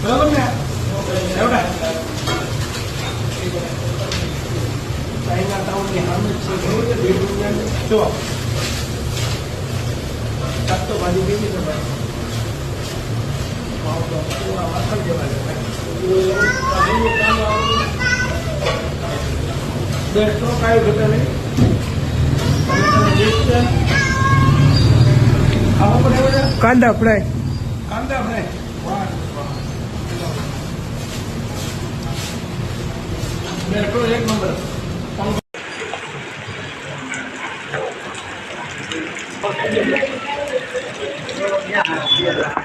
બરાબર ને એવડા ચાઇના ટાઉનની હામે છે ખબર છે બેડરૂમ જો તો બાજુ બેસી જવાય ભાઈ ભાવ તો પૂરા વાસણ જેવા છે ભાઈ. બે સ્ટોક આવ્યો ઘટે નહીં કાંદા ફ્રાય કાંદા ફ્રાય વાહ વાહ મેટ્રો tierra, tierra.